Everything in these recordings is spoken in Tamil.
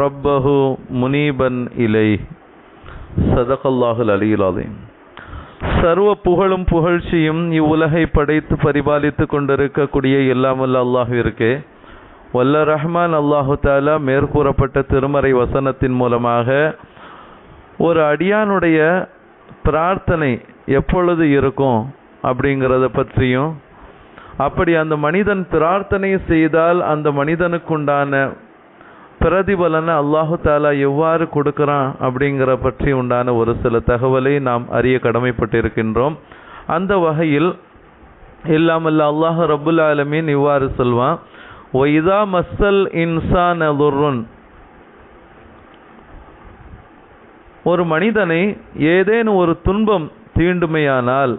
ரப்பஹு முனீபன் இலை சதகல்லாஹுல் அலியுலாதீம் சர்வ புகழும் புகழ்ச்சியும் இவ்வுலகை படைத்து பரிபாலித்து கொண்டிருக்கக்கூடிய இல்லாமல் அல்லாஹிற்கு வல்ல ரஹ்மான் அல்லாஹு தாலா மேற்கூறப்பட்ட திருமறை வசனத்தின் மூலமாக ஒரு அடியானுடைய பிரார்த்தனை எப்பொழுது இருக்கும் அப்படிங்கிறத பற்றியும் அப்படி அந்த மனிதன் பிரார்த்தனை செய்தால் அந்த மனிதனுக்குண்டான பிரதிபலனை அல்லாஹு தாலா எவ்வாறு கொடுக்கிறான் அப்படிங்கிற பற்றி உண்டான ஒரு சில தகவலை நாம் அறிய கடமைப்பட்டிருக்கின்றோம். அந்த வகையில் இல்லாமல்ல அல்லாஹ் ரபுல் ஆலமீன் இவ்வாறு சொல்வான் ஒய்தா மஸ்ஸல் இன்சான் துர்ருன். ஒரு மனிதனை ஏதேனும் ஒரு துன்பம் தீண்டுமையானால்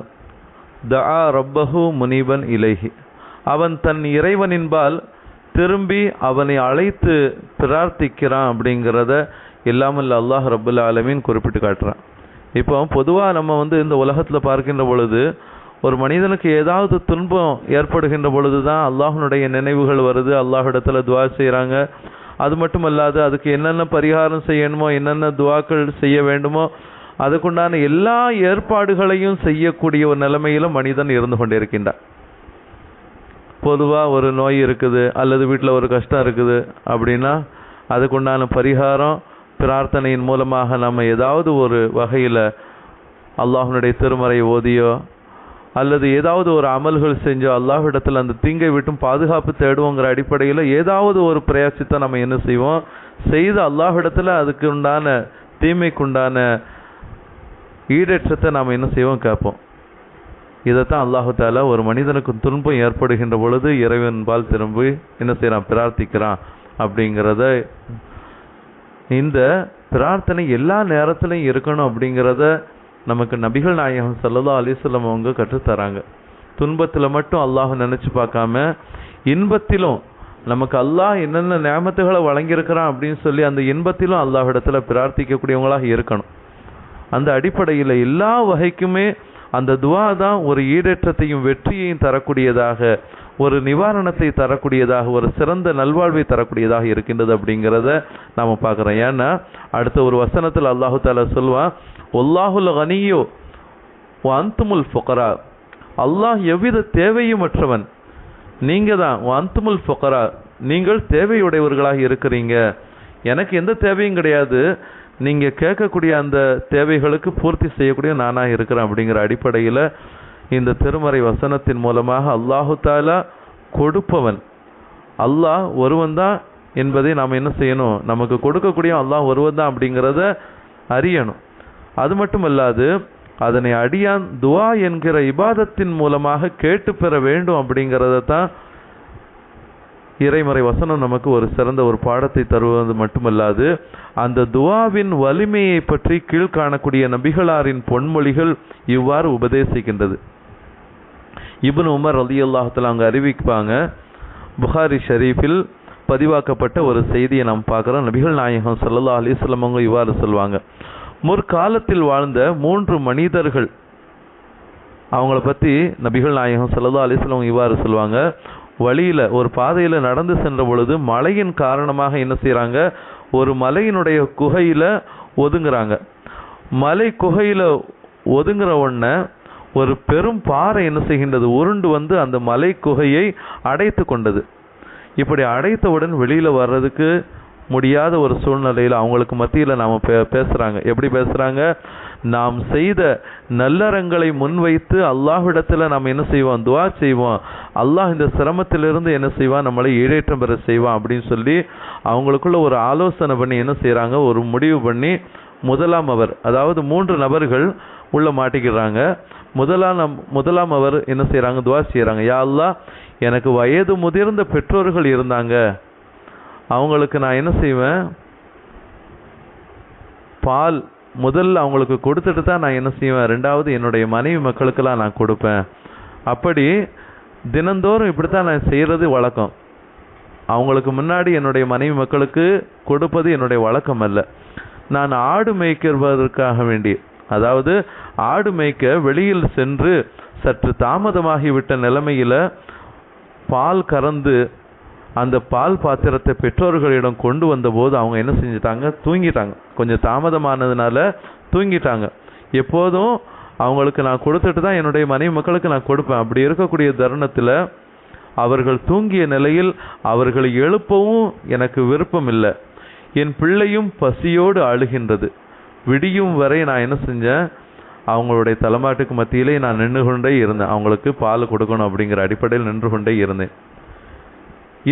தஆ ரப்பஹு முனிபன் இலகி அவன் தன் இறைவனின்பால் திரும்பி அவனை அழைத்து பிரார்த்திக்கிறான் அப்படிங்கிறத இல்லாமல் அல்லாஹ் ரபுல் ஆலமீன் குறிப்பிட்டு காட்டுறான். இப்போ பொதுவாக நம்ம வந்து இந்த உலகத்தில் பார்க்கின்ற பொழுது ஒரு மனிதனுக்கு ஏதாவது துன்பம் ஏற்படுகின்ற பொழுது தான் அல்லாஹனுடைய நினைவுகள் வருது அல்லாஹிடத்தில் துவா செய்கிறாங்க அது மட்டும் அல்லாது அதுக்கு என்னென்ன பரிகாரம் செய்யணுமோ என்னென்ன துவாக்கள் செய்ய வேண்டுமோ அதுக்குண்டான எல்லா ஏற்பாடுகளையும் செய்யக்கூடிய ஒரு நிலைமையிலும் மனிதன் இருந்து கொண்டிருக்கின்றான். பொதுவாக ஒரு நோய் இருக்குது அல்லது வீட்டில் ஒரு கஷ்டம் இருக்குது அப்படின்னா அதுக்குண்டான பரிகாரம் பிரார்த்தனையின் மூலமாக நம்ம ஏதாவது ஒரு வகையில் அல்லாஹனுடைய திருமறை ஓதியோ அல்லது ஏதாவது ஒரு அமல்கள் செஞ்சோ அல்லாஹிடத்தில் அந்த தீங்கை விட்டும் பாதுகாப்பு தேடுவோங்கிற அடிப்படையில் ஏதாவது ஒரு பிரயாசத்தை நம்ம என்ன செய்வோம்? செய்து அல்லாஹிடத்தில் அதுக்கு உண்டான தீமைக்குண்டான ஈடேற்றத்தை நாம் என்ன செய்வோம் கேட்போம். இதைத்தான் அல்லாஹு தாலா ஒரு மனிதனுக்கு துன்பம் ஏற்படுகின்ற பொழுது இறைவன்பால் திரும்பி என்ன செய்கிறான் பிரார்த்திக்கிறான் அப்படிங்கிறத இந்த பிரார்த்தனை எல்லா நேரத்திலையும் இருக்கணும் அப்படிங்கிறத நமக்கு நபிகள் நாயகம் சல்லா அலிஸ்லம் அவங்க கற்றுத்தராங்க. துன்பத்தில் மட்டும் அல்லாஹ் நினச்சி பார்க்காம இன்பத்திலும் நமக்கு அல்லாஹ் என்னென்ன நியமத்துகளை வழங்கியிருக்கிறான் அப்படின்னு சொல்லி அந்த இன்பத்திலும் அல்லாஹ் இடத்துல பிரார்த்திக்கக்கூடியவங்களாக இருக்கணும். அந்த அடிப்படையில் எல்லா வகைக்குமே அந்த துவா தான் ஒரு ஈடேற்றத்தையும் வெற்றியையும் தரக்கூடியதாக ஒரு நிவாரணத்தை தரக்கூடியதாக ஒரு சிறந்த நல்வாழ்வை தரக்கூடியதாக இருக்கின்றது அப்படிங்கிறத நாம் பார்க்குறோம். ஏன்னா அடுத்த ஒரு வசனத்தில் அல்லாஹு தாலா சொல்வான் ஒல்லாஹுல் கனியோ அந்துமுல் ஃபொக்கரா அல்லாஹ் எவ்வித தேவையும் அற்றவன். நீங்கள் தான் அந்துமுல் ஃபொக்கரா நீங்கள் தேவையுடையவர்களாக இருக்கிறீங்க. எனக்கு எந்த தேவையும் கிடையாது. நீங்கள் கேட்கக்கூடிய அந்த தேவைகளுக்கு பூர்த்தி செய்யக்கூடிய நானாக இருக்கிறேன் அப்படிங்கிற அடிப்படையில் இந்த திருமறை வசனத்தின் மூலமாக அல்லாஹு தாலா கொடுப்பவன். அல்லாஹ் ஒருவன் தான் என்பதை நாம் என்ன செய்யணும்? நமக்கு கொடுக்கக்கூடிய அல்லாஹ் ஒருவன் தான் அப்படிங்கிறத அறியணும். அது மட்டும் அல்லாது அதனை அடியான் துவா என்கிற இபாதத்தின் மூலமாக கேட்டு பெற வேண்டும் அப்படிங்கிறத தான் இறைமறை வசனம் நமக்கு ஒரு சிறந்த ஒரு பாடத்தை தருவது மட்டுமல்லாது அந்த துவாவின் வலிமையை பற்றி கீழ்காணக்கூடிய நபிகளாரின் பொன்மொழிகள் இவ்வாறு உபதேசிக்கின்றது. இப்னு உமர் அலி அல்லாஹத்தில் அங்கே அறிவிப்பாங்க புகாரி ஷரீஃபில் பதிவாக்கப்பட்ட ஒரு செய்தியை நாம் பார்க்குறோம். நபிகள் நாயகம் சல்லா அலிஸ்லம் அவங்க இவ்வாறு சொல்லுவாங்க முற்காலத்தில் வாழ்ந்த மூன்று மனிதர்கள் அவங்கள பற்றி நபிகள் நாயகம் சல்லா அலிஸ்லம் இவ்வாறு சொல்லுவாங்க வழியில் ஒரு பாதையில் நடந்து சென்ற பொழுது மழையின் காரணமாக என்ன செய்கிறாங்க ஒரு மலையினுடைய குகையில் ஒதுங்குறாங்க. மலை குகையில் ஒதுங்குற உடனே ஒரு பெரும் பாறை என்ன செய்கின்றது? உருண்டு வந்து அந்த மலை குகையை அடைத்து கொண்டது. இப்படி அடைத்தவுடன் வெளியில் வர்றதுக்கு முடியாத ஒரு சூழ்நிலையில் அவங்களுக்கு மத்தியில் நாம் பே பேசுகிறாங்க எப்படி பேசுகிறாங்க நாம் செய்த நல்லறங்களை முன்வைத்து அல்லாஹ்விடத்தில் நாம் என்ன செய்வோம்? துவா செய்வோம். அல்லாஹ் இந்த சிரமத்திலிருந்து என்ன செய்வான்? நம்மளை ஈடேற்றம் பெற செய்வான் அப்படின்னு சொல்லி அவங்களுக்குள்ள ஒரு ஆலோசனை பண்ணி என்ன செய்கிறாங்க ஒரு முடிவு பண்ணி முதலாம் அவர் அதாவது மூன்று நபர்கள் உள்ள மாட்டிக்கிறாங்க. முதலாம் நம் முதலாம் அவர் என்ன செய்கிறாங்க துவா செய்கிறாங்க யா அல்லா எனக்கு வயது முதிர்ந்த பெற்றோர்கள் இருந்தாங்க. அவங்களுக்கு நான் என்ன செய்வேன்? பால் முதல்ல அவங்களுக்கு கொடுத்துட்டு தான் நான் என்ன செய்வேன்? ரெண்டாவது என்னுடைய மனைவி மக்களுக்கெல்லாம் நான் கொடுப்பேன். அப்படி தினந்தோறும் இப்படித்தான் நான் செய்கிறது வழக்கம். அவங்களுக்கு முன்னாடி என்னுடைய மனைவி மக்களுக்கு கொடுப்பது என்னுடைய வழக்கம் அல்ல. நான் ஆடு மேய்க்கிறதற்காக வேண்டி அதாவது ஆடு மேய்க்க வெளியில் சென்று சற்று தாமதமாகிவிட்ட நிலைமையில் பால் கறந்து அந்த பால் பாத்திரத்தை பெற்றோர்களிடம் கொண்டு வந்தபோது அவங்க என்ன செஞ்சிட்டாங்க? தூங்கிட்டாங்க. கொஞ்சம் தாமதமானதுனால தூங்கிட்டாங்க. எப்போதும் அவங்களுக்கு நான் கொடுத்துட்டு தான் என்னுடைய மனைவி மக்களுக்கு நான் கொடுப்பேன். அப்படி இருக்கக்கூடிய தருணத்தில் அவர்கள் தூங்கிய நிலையில் அவர்களை எழுப்பவும் எனக்கு விருப்பம் இல்லை. என் பிள்ளையும் பசியோடு அழுகின்றது. விடியும் வரை நான் என்ன செஞ்சேன்? அவங்களுடைய தலைமாட்டுக்கு மத்தியிலே நான் நின்று கொண்டே இருந்தேன். அவங்களுக்கு பால் கொடுக்கணும் அப்படிங்கிற அடிப்படையில் நின்று கொண்டே இருந்தேன்.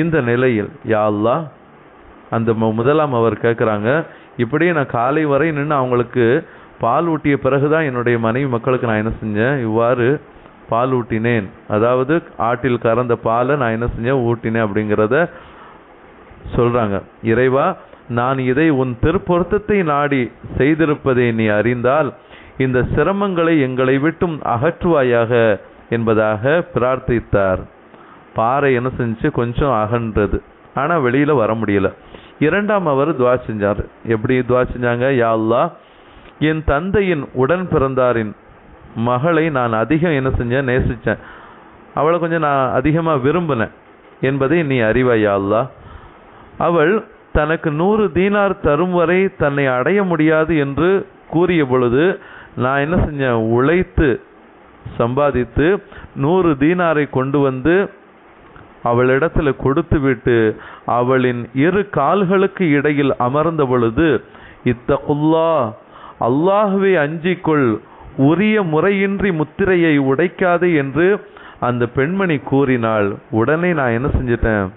இந்த நிலையில் யா அந்த முதலாம் அவர் கேட்குறாங்க இப்படியே நான் காலை வரை நின்று அவங்களுக்கு பால் ஊட்டிய பிறகுதான் என்னுடைய மனைவி மக்களுக்கு நான் என்ன செஞ்சேன்? இவ்வாறு பால் ஊட்டினேன். அதாவது ஆட்டில் கறந்த பாலை நான் என்ன செஞ்சேன்? ஊட்டினேன் அப்படிங்கிறத சொல்கிறாங்க இறைவா நான் இதை உன் திருப்பொருத்தத்தை நாடி செய்திருப்பதை நீ அறிந்தால் இந்த சிரமங்களை எங்களை விட்டும் அகற்றுவாயாக என்பதாக பிரார்த்தித்தார். பாறை என்ன செஞ்சு கொஞ்சம் அகன்றது. ஆனால் வெளியில் வர முடியல. இரண்டாம் அவர் துவா செஞ்சார். எப்படி துவா செஞ்சாங்க? யாழ்லா என் தந்தையின் உடன் பிறந்தாரின் மகளை நான் அதிகம் என்ன செஞ்சேன்? நேசித்தேன் அவளை கொஞ்சம் நான் அதிகமாக விரும்பினேன் என்பதை நீ அறிவா யா அவள் தனக்கு நூறு தீனார் தரும் வரை தன்னை அடைய முடியாது என்று கூறிய பொழுது நான் என்ன செஞ்சேன்? உழைத்து சம்பாதித்து நூறு தீனாரை கொண்டு வந்து அவளிடத்தில் கொடுத்து விட்டு அவளின் இரு கால்களுக்கு இடையில் அமர்ந்த பொழுது இத்தகுல்லா அல்லாஹுவை அஞ்சிக்கொள். உரிய முறையின்றி முத்திரையை உடைக்காது என்று அந்த பெண்மணி கூறினாள். உடனே நான் என்ன செஞ்சிட்டேன்?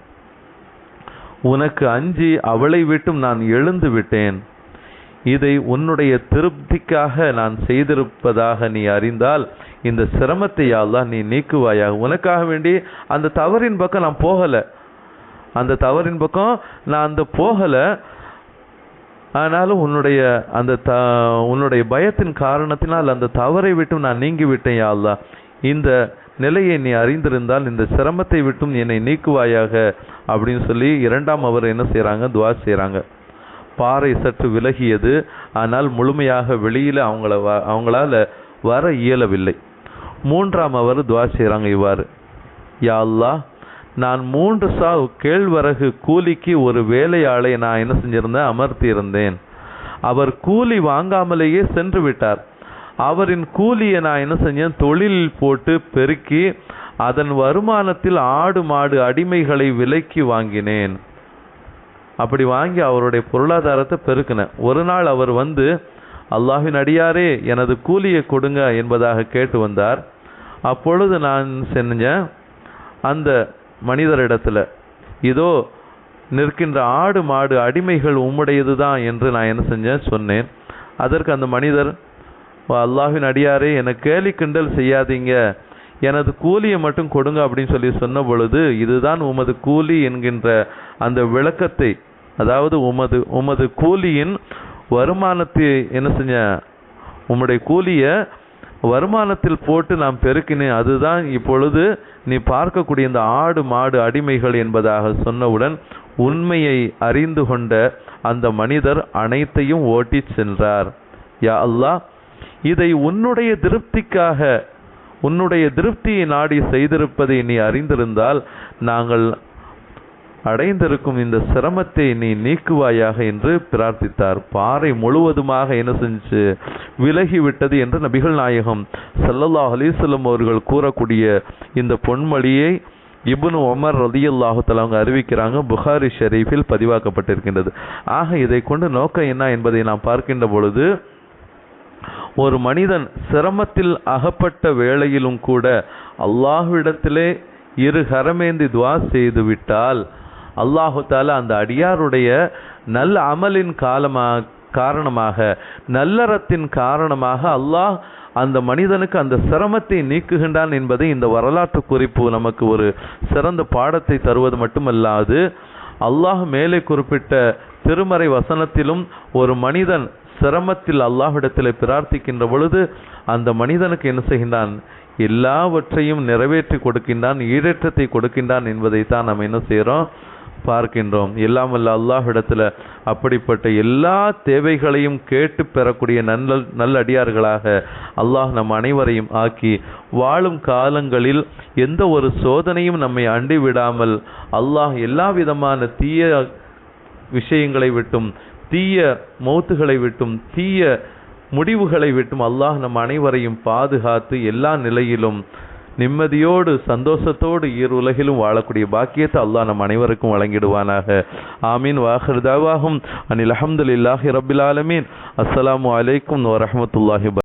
உனக்கு அஞ்சி அவளை விட்டும் நான் எழுந்து விட்டேன். இதை உன்னுடைய திருப்திக்காக நான் செய்திருப்பதாக நீ அறிந்தால் இந்த சிரமத்தை யாழ்தான் நீ நீக்குவாயாக. உனக்காக வேண்டி அந்த தவறின் பக்கம் நான் போகலை. அந்த தவறின் பக்கம் நான் அந்த போகலை. ஆனாலும் உன்னுடைய அந்த த உன்னுடைய பயத்தின் காரணத்தினால் அந்த தவறை விட்டும் நான் நீங்கி விட்டேன் இந்த நிலையை நீ அறிந்திருந்தால் இந்த சிரமத்தை விட்டும் என்னை நீக்குவாயாக அப்படின்னு சொல்லி இரண்டாம் அவர் என்ன செய்கிறாங்க துவா செய்கிறாங்க பாறை சற்று விலகியது. ஆனால் முழுமையாக வெளியில் அவங்கள வ- அவங்களால வர இயலவில்லை. மூன்றாம் அவர் துவா செய்கிறாங்க இவ்வாறு. யா அல்லாஹ் நான் மூன்று சா கேழ்வரகு கூலிக்கு ஒரு வேலையாளை நான் என்ன செஞ்சிருந்தேன்? அமர்த்தியிருந்தேன் அவர் கூலி வாங்காமலேயே சென்று விட்டார். அவரின் கூலியை நான் என்ன செஞ்சேன்? தொழிலில் போட்டு பெருக்கி அதன் வருமானத்தில் ஆடு மாடு அடிமைகளை விலைக்கு வாங்கினேன். அப்படி வாங்கி அவருடைய பொருளாதாரத்தை பெருக்கினேன். ஒரு நாள் அவர் வந்து அல்லாஹின் அடியாரே எனது கூலியை கொடுங்க என்பதாக கேட்டு வந்தார். அப்பொழுது நான் செஞ்சேன் அந்த மனிதரிடத்தில் இதோ நிற்கின்ற ஆடு மாடு அடிமைகள் உம்முடையது தான் என்று நான் என்ன செஞ்சேன்? சொன்னேன். அதற்கு அந்த மனிதர் அல்லாஹின் அடியாரே என்னை கேலி கிண்டல் செய்யாதீங்க. எனது கூலியை மட்டும் கொடுங்க அப்படின்னு சொல்லி சொன்ன பொழுது இதுதான் உமது கூலி என்கின்ற அந்த விளக்கத்தை அதாவது உமது உமது கூலியின் வருமானத்தை என்ன செஞ்ச உம்முடைய கூலியை வருமானத்தில் போட்டு நாம் பெருக்கினேன் அதுதான் இப்பொழுது நீ பார்க்கக்கூடிய இந்த ஆடு மாடு அடிமைகள் என்பதாக சொன்னவுடன் உண்மையை அறிந்து கொண்ட அந்த மனிதர் அனைத்தையும் ஓட்டிச் சென்றார். யா அல்லாஹ் இதை உன்னுடைய திருப்திக்காக உன்னுடைய திருப்தியை நாடி செய்திருப்பதை நீ அறிந்திருந்தால் நாங்கள் அடைந்திருக்கும் இந்த சிரமத்தை நீ நீக்குவாயாக என்று பிரார்த்தித்தார். பாறை முழுவதுமாக என்ன செஞ்சு விலகி விட்டது என்று நபிகள் நாயகம் சல்லல்லா அலிசல்லம் அவர்கள் கூறக்கூடிய இந்த பொன்மொழியை இப்னு உமர் ரலியல்லாஹு அவங்க அறிவிக்கிறாங்க. புகாரி ஷெரீஃபில் பதிவாக்கப்பட்டிருக்கின்றது. ஆக இதை கொண்டு நோக்கம் என்ன என்பதை நாம் பார்க்கின்ற பொழுது ஒரு மனிதன் சிரமத்தில் அகப்பட்ட வேளையிலும் கூட அல்லாஹ்விடத்திலே இரு கரமேந்தி துவா செய்து விட்டால் அல்லாஹு தாலா அந்த அடியாருடைய நல்ல அமலின் காலமா காரணமாக நல்லறத்தின் காரணமாக அல்லாஹ் அந்த மனிதனுக்கு அந்த சிரமத்தை நீக்குகின்றான் என்பதை இந்த வரலாற்று குறிப்பு. நமக்கு ஒரு சிறந்த பாடத்தை தருவது மட்டுமல்லாது அல்லாஹ் மேலே குறிப்பிட்ட திருமறை வசனத்திலும் ஒரு மனிதன் சிரமத்தில் அல்லாஹ்விடத்தில் பிரார்த்திக்கின்ற பொழுது அந்த மனிதனுக்கு என்ன செய்கின்றான்? எல்லாவற்றையும் நிறைவேற்றி கொடுக்கின்றான் ஈடேற்றத்தை கொடுக்கின்றான் என்பதை தான் என்ன செய்கிறோம் பார்க்கின்றோம். எல்லாம் வல்ல அல்லாஹ்விடத்தில் அப்படிப்பட்ட எல்லா தேவைகளையும் கேட்டு பெறக்கூடிய நல்ல நல்லடியார்களாக அல்லாஹ் நம் அனைவரையும் ஆக்கி வாழும் காலங்களில் எந்த ஒரு சோதனையும் நம்மை அண்டி விடாமல் அல்லாஹ் எல்லா விதமான தீய விஷயங்களை விட்டும் தீய மௌத்துகளை விட்டும் தீய முடிவுகளை விட்டும் அல்லாஹ் நம் அனைவரையும் பாதுகாத்து எல்லா நிலையிலும் நிம்மதியோடு சந்தோஷத்தோடு ஈர் உலகிலும் வாழக்கூடிய பாக்கியத்தை அல்லாஹ் நம் அனைவருக்கும் வழங்கிடுவானாக. ஆமீன். வாஹர் தாவாகும் அனில் அஹமதுல்லாஹி ரபில் ஆலமீன். அஸ்லாம் வலைக்கம் வரஹமத்துல்லாஹி